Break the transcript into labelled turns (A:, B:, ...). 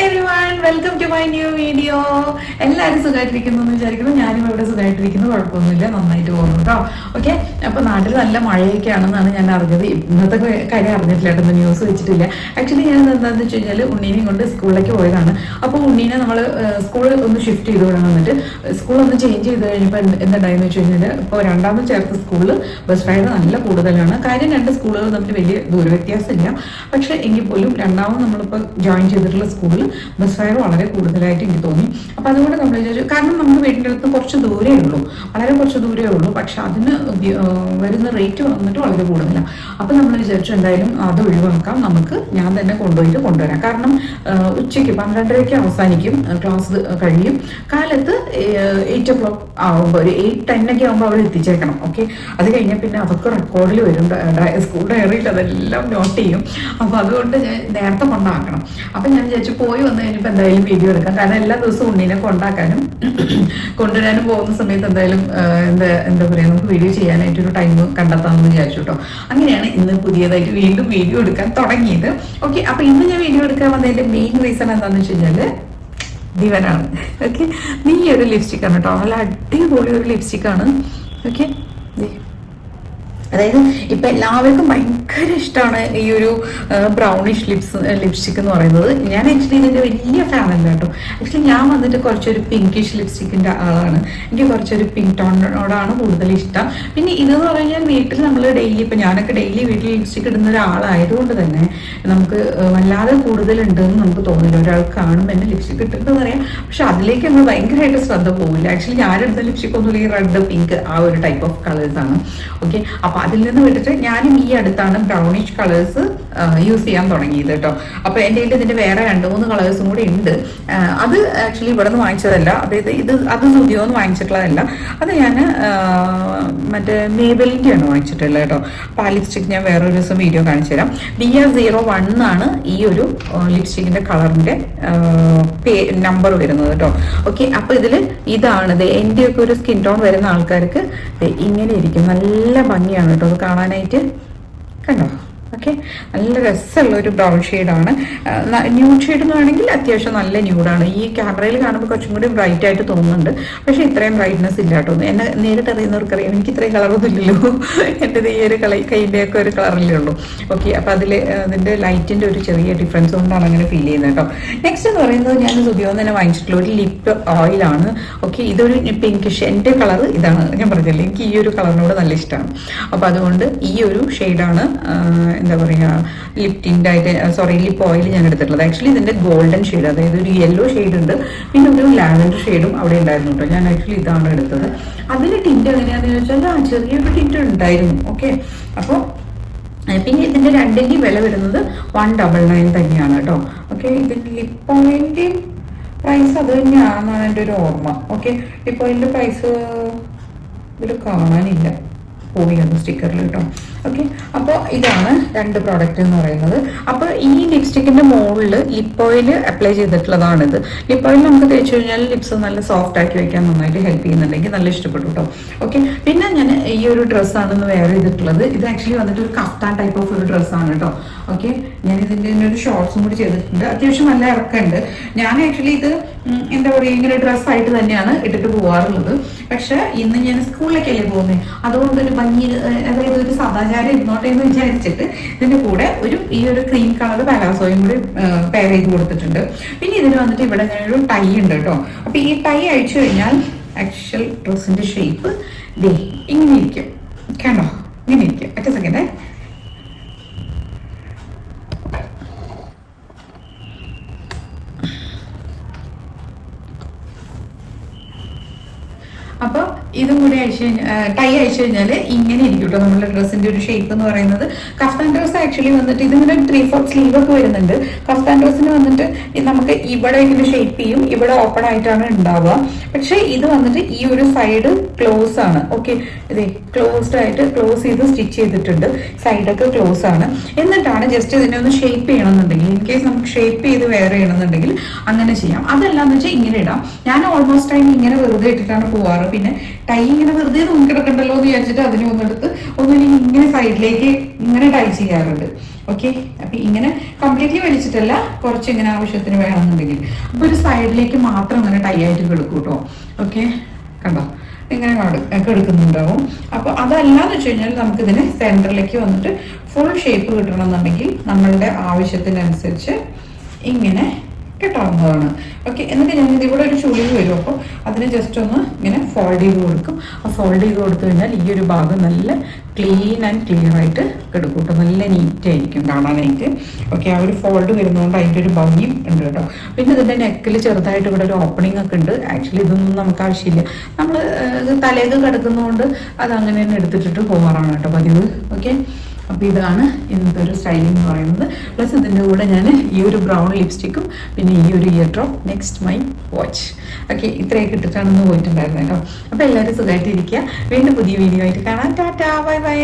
A: Everyone welcome to my new video എല്ലാവരും സുഖമായിട്ടിരിക്കുന്നു എന്ന് വിചാരിക്കുന്നു. ഞാനും ഇവിടെ സുഖമായിട്ടിരിക്കുന്നു കുഴപ്പമൊന്നുമില്ല. നന്നായിട്ട് പോകുന്നു കേട്ടോ ഓക്കെ അപ്പൊ നാട്ടിൽ നല്ല മഴയൊക്കെ ആണെന്നാണ് ഞാൻ അറിഞ്ഞത്. ഇന്നത്തെ കാര്യം അറിഞ്ഞിട്ടില്ല കേട്ടോ ന്യൂസ് വെച്ചിട്ടില്ല. ആക്ച്വലി ഞാൻ എന്താണെന്ന് വെച്ച് കഴിഞ്ഞാൽ ഉണ്ണീനെയും കൊണ്ട് സ്കൂളിലേക്ക് പോയതാണ്. അപ്പോൾ ഉണ്ണീനെ നമ്മൾ സ്കൂൾ ഒന്ന് ഷിഫ്റ്റ് ചെയ്ത് വിടാൻ വന്നിട്ട് സ്കൂൾ ഒന്ന് ചേഞ്ച് ചെയ്ത് കഴിഞ്ഞപ്പോൾ എന്തുണ്ടായെന്ന് വെച്ച് കഴിഞ്ഞാൽ ഇപ്പോൾ രണ്ടാമത് ചേർത്ത സ്കൂളിൽ ബസ് റൈഡ് നല്ല കൂടുതലാണ്. കാര്യം രണ്ട് സ്കൂളുകൾ തമ്മിൽ വലിയ ദൂരവ്യത്യാസമില്ല. പക്ഷേ എങ്കിൽ പോലും രണ്ടാമത് നമ്മളിപ്പോൾ ജോയിൻ ചെയ്തിട്ടുള്ള സ്കൂളിൽ ബസ് ഫയർ വളരെ കൂടുതലായിട്ട് എനിക്ക് തോന്നി. അപ്പോൾ അതുകൊണ്ട് നമ്മൾ വിചാരിച്ചു കാരണം നമ്മൾ വീടിന്റെ അടുത്ത് കുറച്ച് ദൂരേ ഉള്ളൂ. വളരെ കുറച്ച് ദൂരേ ഉള്ളൂ. പക്ഷെ അതിന് വരുന്ന റേറ്റ് വന്നിട്ട് വളരെ കൂടുതലാണ് അപ്പോൾ നമ്മൾ വിചാരിച്ചു എന്തായാലും അത് ഒഴിവാക്കാം. നമുക്ക് ഞാൻ തന്നെ കൊണ്ടുപോയിട്ട് കൊണ്ടുവരാം. കാരണം ഉച്ചയ്ക്ക് പന്ത്രണ്ടരയ്ക്ക് അവസാനിക്കും. ക്ലാസ് കഴിയും. കാലത്ത് എയ്റ്റ് ഒ ക്ലോക്ക് ആകുമ്പോൾ ഒരു എയ്റ്റ് ടെന്നൊക്കെ ആകുമ്പോൾ അവിടെ എത്തിച്ചേക്കണം ഓക്കെ അത് കഴിഞ്ഞാൽ പിന്നെ അതൊക്കെ റെക്കോർഡിൽ വരും. സ്കൂൾ ഡയറിയിൽ അതെല്ലാം നോട്ട് ചെയ്യും. അപ്പോൾ അതുകൊണ്ട് ഞാൻ നേരത്തെ കൊണ്ടാക്കണം. അപ്പം ഞാൻ വിചാരിച്ചു പോയി വന്നു കഴിഞ്ഞപ്പോൾ എന്തായാലും വീഡിയോ എടുക്കാം. കാരണം എല്ലാ ദിവസവും ഉണ്ണീനെ കൊണ്ടാക്കാനും കൊണ്ടുവരാനും പോകുന്ന സമയത്ത് എന്തായാലും എന്താ എന്താ പറയുക നമുക്ക് വീഡിയോ ചെയ്യാനായിട്ട് ഒരു ടൈം കണ്ടെത്താമെന്ന് വിചാരിച്ചു കേട്ടോ അങ്ങനെയാണ് ഇന്ന് പുതിയതായിട്ട് വീണ്ടും വീഡിയോ എടുക്കാൻ തുടങ്ങിയത്. ഓക്കെ അപ്പോൾ ഇന്ന് ഞാൻ വീഡിയോ എടുക്കാൻ വന്നതിന്റെ മെയിൻ റീസൺ എന്താണെന്ന് വെച്ച് കഴിഞ്ഞാൽ ദിവനാണ്. ഓക്കെ നീ ഒരു ലിപ്സ്റ്റിക് ആണ് കേട്ടോ നല്ല അടിപൊളി ഒരു ലിപ്സ്റ്റിക് ആണ്. ഓക്കെ അതായത് ഇപ്പൊ എല്ലാവർക്കും ഭയങ്കര ഇഷ്ടമാണ് ഈ ഒരു ബ്രൗണിഷ് ലിപ്സ് ലിപ്സ്റ്റിക് എന്ന് പറയുന്നത്. ഞാൻ ആക്ച്വലി ഇതിന്റെ വലിയ ഫാൻ അല്ല കേട്ടോ. ആക്ച്വലി ഞാൻ വന്നിട്ട് കുറച്ചൊരു പിങ്കിഷ് ലിപ്സ്റ്റിക്കിന്റെ ആളാണ്. എനിക്ക് കുറച്ചൊരു പിങ്ക് ടോണിനോടാണ് കൂടുതൽ ഇഷ്ടം. പിന്നെ ഇതെന്ന് പറഞ്ഞാൽ വീട്ടിൽ നമ്മൾ ഡെയിലി ഇപ്പൊ ഞാനൊക്കെ ഡെയിലി വീട്ടിൽ ലിപ്സ്റ്റിക് ഇടുന്ന ഒരാളായതുകൊണ്ട് തന്നെ നമുക്ക് വല്ലാതെ കൂടുതലുണ്ടെന്ന് നമുക്ക് തോന്നില്ല. ഒരാൾ കാണുമ്പോൾ എന്നെ ലിപ്സ്റ്റിക് ഇട്ടിട്ട് പറയാം. പക്ഷെ അതിലേക്ക് നമ്മൾ ഭയങ്കരമായിട്ട് ശ്രദ്ധ പോകില്ല ആക്ച്വലി ഞാനെടുത്ത ലിപ്സ്റ്റിക് ഒന്നും ഈ റെഡ് പിങ്ക് ആ ഒരു ടൈപ്പ് ഓഫ് കളേഴ്സ് ആണ്. ഓക്കെ അപ്പൊ അതിൽ നിന്ന് വിട്ടിട്ട് ഞാനും ഈ അടുത്താണ് ബ്രൗണിഷ് കളേഴ്സ് യൂസ് ചെയ്യാൻ തുടങ്ങിയത് കേട്ടോ അപ്പൊ എന്റെ കയ്യിൽ ഇതിന്റെ വേറെ രണ്ട് മൂന്ന് കളേഴ്സും കൂടി ഉണ്ട്. അത് ആക്ച്വലി ഇവിടെ നിന്ന് വാങ്ങിച്ചതല്ല. അതായത് ഇത് അത് സുതിയോ എന്ന് വാങ്ങിച്ചിട്ടുള്ളതല്ല. അത് ഞാൻ മറ്റേ മേബലിന്റെ ആണ് വാങ്ങിച്ചിട്ടുള്ളത് കേട്ടോ അപ്പോൾ ആ ലിപ്സ്റ്റിക് ഞാൻ വേറൊരു ദിവസം വീഡിയോ കാണിച്ചു തരാം. ഡി ആർ സീറോ വൺ ആണ് ഈ ഒരു ലിപ്സ്റ്റിക്കിന്റെ കളറിന്റെ നമ്പർ വരുന്നത് കേട്ടോ ഓക്കെ അപ്പൊ ഇതിൽ ഇതാണ്. എന്റെ ഒക്കെ ഒരു സ്കിൻ ടോൺ വരുന്ന ആൾക്കാർക്ക് ഇങ്ങനെ ഇരിക്കും. നല്ല ഭംഗിയാണ് കേട്ടോ അത് കാണാനായിട്ട്. കണ്ടോ? ഓക്കെ. നല്ല രസമുള്ള ഒരു ബ്രൗൺ ഷെയ്ഡാണ് ന്യൂഡ് ഷെയ്ഡ് എന്ന് വേണമെങ്കിൽ അത്യാവശ്യം നല്ല ന്യൂഡാണ് ഈ ക്യാമറയിൽ കാണുമ്പോൾ കുറച്ചും കൂടി ബ്രൈറ്റ് ആയിട്ട് തോന്നുന്നുണ്ട്. പക്ഷേ ഇത്രയും ബ്രൈറ്റ്നെസ് ഇല്ല കേട്ടോ. എന്നെ നേരിട്ട് അറിയുന്നവർക്ക് അറിയാം എനിക്ക് ഇത്രയും കളറൊന്നും ഇല്ലല്ലോ. എന്റെ ഈ ഒരു കളി കൈന്റെ ഒക്കെ ഒരു കളറിലേ ഉള്ളൂ. ഓക്കെ അപ്പോൾ അതിൽ അതിന്റെ ലൈറ്റിന്റെ ഒരു ചെറിയ ഡിഫറൻസ് കൊണ്ടാണ് അങ്ങനെ ഫീൽ ചെയ്യുന്നത് കേട്ടോ. നെക്സ്റ്റ് എന്ന് പറയുന്നത് ഞാൻ സുബിയോന്ന് തന്നെ വാങ്ങിച്ചിട്ടുള്ള ഒരു ലിപ്പ് ഓയിലാണ് ഓക്കെ ഇതൊരു പിങ്കിഷ് എന്റെ കളർ ഇതാണ് ഞാൻ പറഞ്ഞില്ലേ. എനിക്ക് ഈ ഒരു കളറിനോട് നല്ല ഇഷ്ടമാണ് അപ്പോൾ അതുകൊണ്ട് ഈ ഒരു ഷെയ്ഡാണ് എന്താ പറയുക ലിപ് ടിന്റ് ആയിട്ട് സോറി ലിപ്പ് ഓയിൽ ഞാൻ എടുത്തിട്ടുള്ളത്. ആക്ച്വലി ഇതിന്റെ ഗോൾഡൻ ഷെയ്ഡ് അതായത് ഒരു യെല്ലോ ഷെയ്ഡ് ഉണ്ട്. പിന്നെ ഒരു ലാവൻഡർ ഷെയ്ഡും അവിടെ ഉണ്ടായിരുന്നു കേട്ടോ ഞാൻ ആക്ച്വലി ഇതാണ് എടുത്തത്. അതിന് ടിന്റ് എങ്ങനെയാണെന്ന് ചോദിച്ചാൽ ആ ചെറിയൊരു ടിന്റ് ഉണ്ടായിരുന്നു. ഓക്കെ അപ്പോൾ പിന്നെ ഇതിന്റെ രണ്ടിന്റെ വില വരുന്നത് വൺ ഡബിൾ നയൻ തന്നെയാണ് കേട്ടോ ഓക്കെ ഇതിന്റെ ലിപ്പ് ഓയിലിന്റെ പ്രൈസ് അത് തന്നെയാണെന്നാണ് എന്റെ ഒരു ഓർമ്മ. ഓക്കെ ലിപ്പ് ഓയിലിന്റെ പ്രൈസ് ഇതിൽ കാണാനില്ല. പോയി അത് സ്റ്റിക്കറിൽ കേട്ടോ ഓക്കെ അപ്പോൾ ഇതാണ് രണ്ട് പ്രോഡക്റ്റ് എന്ന് പറയുന്നത്. അപ്പോൾ ഈ ലിപ്സ്റ്റിക്കിന്റെ മുകളിൽ ലിപ്പ് ഓയിൽ അപ്ലൈ ചെയ്തിട്ടുള്ളതാണിത്. ലിപ്പ് ഓയിൽ നമുക്ക് തേച്ച് കഴിഞ്ഞാൽ ലിപ്സ് നല്ല സോഫ്റ്റ് ആക്കി വെക്കാൻ നന്നായിട്ട് ഹെൽപ്പ് ചെയ്യുന്നുണ്ടെങ്കിൽ നല്ല ഇഷ്ടപ്പെട്ടു കേട്ടോ ഓക്കെ പിന്നെ ഞാൻ ഈ ഒരു ഡ്രസ്സാണെന്ന് വെയർ ചെയ്തിട്ടുള്ളത്. ഇത് ആക്ച്വലി വന്നിട്ട് ഒരു കഫ്താൻ ടൈപ്പ് ഓഫ് ഒരു ഡ്രസ്സാണ് കേട്ടോ ഓക്കെ ഞാൻ ഇതിന്റെ ഒരു ഷോർട്സും കൂടി ചെയ്തിട്ടുണ്ട്. അത്യാവശ്യം നല്ല ഇറക്കമുണ്ട്. ഞാൻ ആക്ച്വലി ഇത് എന്താ പറയുക ഇങ്ങനെ ഡ്രസ്സായിട്ട് തന്നെയാണ് ഇട്ടിട്ട് പോകാറുള്ളത് പക്ഷേ ഇന്ന് ഞാൻ സ്കൂളിലേക്കല്ലേ പോകുന്നത് അതുകൊണ്ട് ഒരു ഭംഗി അതായത് ഒരു സദാചാരം ഇരുന്നോട്ടെ എന്ന് വിചാരിച്ചിട്ട് ഇതിന്റെ കൂടെ ഒരു ഈ ഒരു ക്രീം കളർ പലാസോയും കൂടി പെയർ ചെയ്ത് കൊടുത്തിട്ടുണ്ട്. പിന്നെ ഇതിന് വന്നിട്ട് ഇവിടെ ഒരു ടൈ ഉണ്ട് കേട്ടോ. അപ്പൊ ഈ ടൈ അഴിച്ചു കഴിഞ്ഞാൽ ആക്ച്വൽ ഡ്രസ്സിന്റെ ഷേപ്പ് ദേ ഇങ്ങനെ ഇരിക്കും. കണ്ടോ? ഇങ്ങനെ ഇരിക്കും. ഒറ്റ സെക്കൻഡേ അപ്പോൾ ഇതും കൂടി അയച്ചു കഴിഞ്ഞാൽ ടൈ അയച്ചു കഴിഞ്ഞാൽ ഇങ്ങനെ ഇരിക്കും കേട്ടോ നമ്മുടെ ഡ്രസ്സിന്റെ ഒരു ഷേപ്പ് എന്ന് പറയുന്നത് കഫ്താൻ ഡ്രസ് ആക്ച്വലി വന്നിട്ട് ഇതിങ്ങനെ ത്രീ ഫോർ സ്ലീവ് ഒക്കെ വരുന്നുണ്ട്. കഫ്താൻ ഡ്രസ്സിന് വന്നിട്ട് നമുക്ക് ഇവിടെ ഇങ്ങനെ ഷേപ്പ് ചെയ്യും ഇവിടെ ഓപ്പൺ ആയിട്ടാണ് ഉണ്ടാവുക. പക്ഷെ ഇത് വന്നിട്ട് ഈ ഒരു സൈഡ് ക്ലോസ് ആണ്. ഓക്കെ ഇതേ ക്ലോസ്ഡ് ആയിട്ട് ക്ലോസ് ചെയ്ത് സ്റ്റിച്ച് ചെയ്തിട്ടുണ്ട്. സൈഡൊക്കെ ക്ലോസ് ആണ്. എന്നിട്ടാണ് ജസ്റ്റ് ഇതിനെ ഒന്ന് ഷേപ്പ് ചെയ്യണമെന്നുണ്ടെങ്കിൽ ഇൻ കേസ് നമുക്ക് ഷേപ്പ് ചെയ്ത് വേറെ ചെയ്യണമെന്നുണ്ടെങ്കിൽ അങ്ങനെ ചെയ്യാം. അതല്ലാന്ന് വെച്ചാൽ ഇങ്ങനെ ഇടാം. ഞാൻ ഓൾമോസ്റ്റ് ടൈം ഇങ്ങനെ വെറുതെ ഇട്ടിട്ടാണ് പോവാറ്. പിന്നെ ടൈ ഇങ്ങനെ വെറുതെ നോക്കിടക്കണ്ടല്ലോ എന്ന് വിചാരിച്ചിട്ട് അതിനെ ഒന്നെടുത്ത് ഒന്നില്ലെങ്കിൽ ഇങ്ങനെ സൈഡിലേക്ക് ഇങ്ങനെ ടൈ ചെയ്യാറുണ്ട് ഓക്കെ അപ്പൊ ഇങ്ങനെ കംപ്ലീറ്റ്ലി വലിച്ചിട്ടല്ല കുറച്ച് ഇങ്ങനെ ആവശ്യത്തിന് വേണമെന്നുണ്ടെങ്കിൽ. അപ്പൊ ഒരു സൈഡിലേക്ക് മാത്രം ഇങ്ങനെ ടൈ ആയിട്ട് കിടക്കും കേട്ടോ ഓക്കെ കണ്ടോ? ഇങ്ങനെ കെടുക്കുന്നുണ്ടാവും കിടക്കുന്നുണ്ടാവും. അപ്പൊ അതല്ലാന്ന് വെച്ച് കഴിഞ്ഞാൽ ഇതിന് സെന്ററിലേക്ക് വന്നിട്ട് ഫുൾ ഷേപ്പ് കിട്ടണമെന്നുണ്ടെങ്കിൽ നമ്മളുടെ ആവശ്യത്തിനനുസരിച്ച് ഇങ്ങനെ കിട്ടാവുന്നതാണ്. ഓക്കെ എന്നിട്ട് ഞാൻ ഇതിവിടെ ഒരു ചുളി വരും. അപ്പോൾ അതിനെ ജസ്റ്റ് ഒന്ന് ഇങ്ങനെ ഫോൾഡ് ചെയ്ത് കൊടുക്കും. ആ ഫോൾഡ് ചെയ്ത് കൊടുത്തു കഴിഞ്ഞാൽ ഈ ഒരു ഭാഗം നല്ല ക്ലീൻ ആൻഡ് ക്ലിയർ ആയിട്ട് കിടക്കും നല്ല നീറ്റ് ആയിരിക്കും കാണാനായിട്ട്. ഓക്കെ ആ ഒരു ഫോൾഡ് വരുന്നതുകൊണ്ട് അതിന്റെ ഒരു ഭംഗിയും ഉണ്ട് കേട്ടോ പിന്നെ ഇതിന്റെ നെക്കിൽ ചെറുതായിട്ട് ഇവിടെ ഒരു ഓപ്പണിംഗ് ഒക്കെ ഉണ്ട്. ആക്ച്വലി ഇതൊന്നും നമുക്ക് ആവശ്യമില്ല. നമ്മൾ തലേക്ക് കിടക്കുന്നതുകൊണ്ട് അത് അങ്ങനെ തന്നെ എടുത്തിട്ടിട്ട് പോകാറാണ് കേട്ടോ പതിവ്. ഓക്കെ അപ്പോൾ ഇതാണ് ഇന്നത്തെ ഒരു സ്റ്റൈലിംഗ് എന്ന് പറയുന്നത്. പ്ലസ് ഇതിന്റെ കൂടെ ഞാൻ ഈ ഒരു ബ്രൗൺ ലിപ്സ്റ്റിക്കും പിന്നെ ഈ ഒരു ear drop next my watch okay ഇത്രയൊക്കെ ഇട്ടിട്ടാണെന്ന് പോയിട്ടുണ്ടായിരുന്നു കേട്ടോ. അപ്പോൾ എല്ലാവരും സുഖമായിട്ടിരിക്കുക വീണ്ടും പുതിയ വീഡിയോ ആയിട്ട് കാണാം. Tata bye bye